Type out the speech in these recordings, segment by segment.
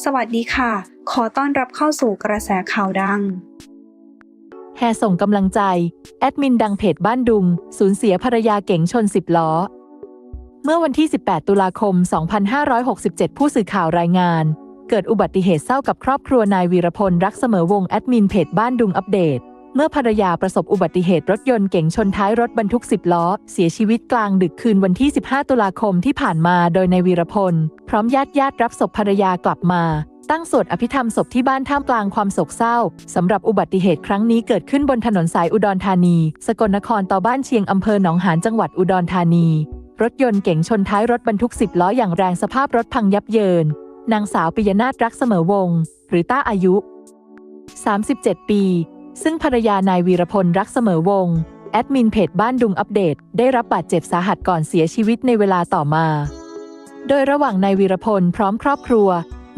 สวัสดีค่ะ ขอต้อนรับเข้าสู่กระแสข่าวดัง แห่ส่งกำลังใจ แอดมินดังเพจบ้านดุง สูญเสียภรรยาเก๋งชน10ล้อ เมื่อวันที่ 18 ตุลาคม 2567 ผู้สื่อข่าวรายงาน เกิดอุบัติเหตุเศร้ากับครอบครัวนายวีรพลรักเสมอวงแอดมินเพจบ้านดุงอัปเดต เมื่อภรรยาประสบอุบัติเหตุรถยนต์เก๋งชนท้ายรถบรรทุก 10 ล้อ เสียชีวิตกลางดึกคืนวันที่ 15 ตุลาคมที่ผ่านมาโดยนายวีรพล พร้อมญาติญาติรับศพภรรยากลับมา ตั้งสวดอภิธรรมศพที่บ้านท่ามกลางความโศกเศร้าสำหรับอุบัติเหตุครั้งนี้เกิดขึ้นบนถนนสายอุดรธานี สกลนครต่อบ้านเชียงอำเภอหนองหานจังหวัดอุดรธานี รถยนต์เก๋งชนท้ายรถบรรทุก 10 ล้ออย่างแรงสภาพรถพังยับเยิน นางสาวปิยนาถรักเสมอวงศ์หรือต้าอายุ 37 ปี ซึ่งภรรยานายวีรพลรักเสมอวง แอดมินเพจบ้านดุงอัปเดต ได้รับบาดเจ็บสาหัสก่อนเสียชีวิตในเวลาต่อมา โดยระหว่างนายวีรพลพร้อมครอบครัว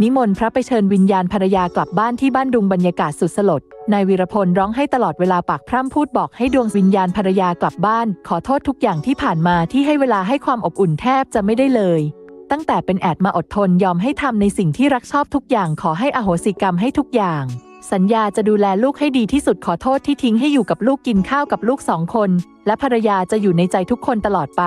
นิมนต์พระไปเชิญวิญญาณภรรยากลับบ้านที่บ้านดุงบรรยากาศสุดสลด นายวีรพลร้องให้ตลอดเวลาปากพร่ำพูดบอกให้ดวงวิญญาณภรรยากลับบ้าน ขอโทษทุกอย่างที่ผ่านมาที่ให้เวลาให้ความอบอุ่นแทบจะไม่ได้เลย ตั้งแต่เป็นแอดมาอดทนยอมให้ทำในสิ่งที่รักชอบทุกอย่างขอให้อโหสิกรรมให้ทุกอย่าง สัญญาจะดูแลลูกให้ดีที่สุดขอโทษที่ทิ้งให้อยู่กับลูกกินข้าวกับลูกสองคน และภรรยาจะอยู่ในใจทุกคนตลอดไป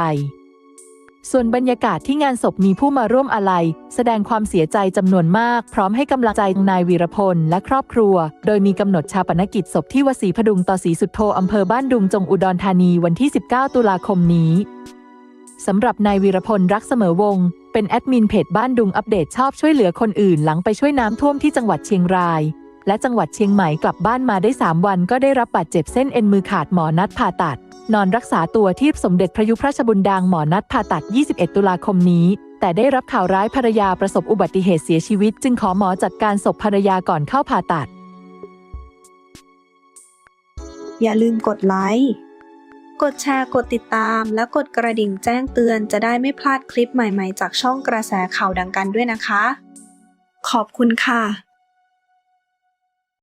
ส่วนบรรยากาศที่งานศพมีผู้มาร่วมอาลัย แสดงความเสียใจจำนวนมาก พร้อมให้กำลังใจนายวีรพลและครอบครัว โดยมีกำหนดชาปนกิจศพที่วสีพดุงต่อศรีสุดโทอำเภอบ้านดุงจงอุดรธานีวันที่ 19 ตุลาคมนี้สำหรับนายวีรพลรักเสมอวง เป็นแอดมินเพจบ้านดุงอัปเดตชอบช่วยเหลือคนอื่นหลังไปช่วยน้ำท่วมที่จังหวัดเชียงราย และจังหวัดเชียงใหม่กลับบ้านมาได้ 3 วันก็ได้รับบาดเจ็บเส้นเอ็นมือขาดหมอนัดผ่าตัด นอนรักษาตัวที่สมเด็จพระยุพราชบุญดางหมอนัดผ่าตัด 21 ตุลาคมนี้ แต่ได้รับข่าวร้ายภรรยาประสบอุบัติเหตุเสียชีวิต จึงขอหมอจัดการศพภรรยาก่อนเข้าผ่าตัด อย่าลืมกดไลค์กดแชร์กดติดตาม และกดกระดิ่งแจ้งเตือนจะได้ไม่พลาดคลิปใหม่ๆ จากช่องกระแสข่าวดังกันด้วยนะคะ ขอบคุณค่ะ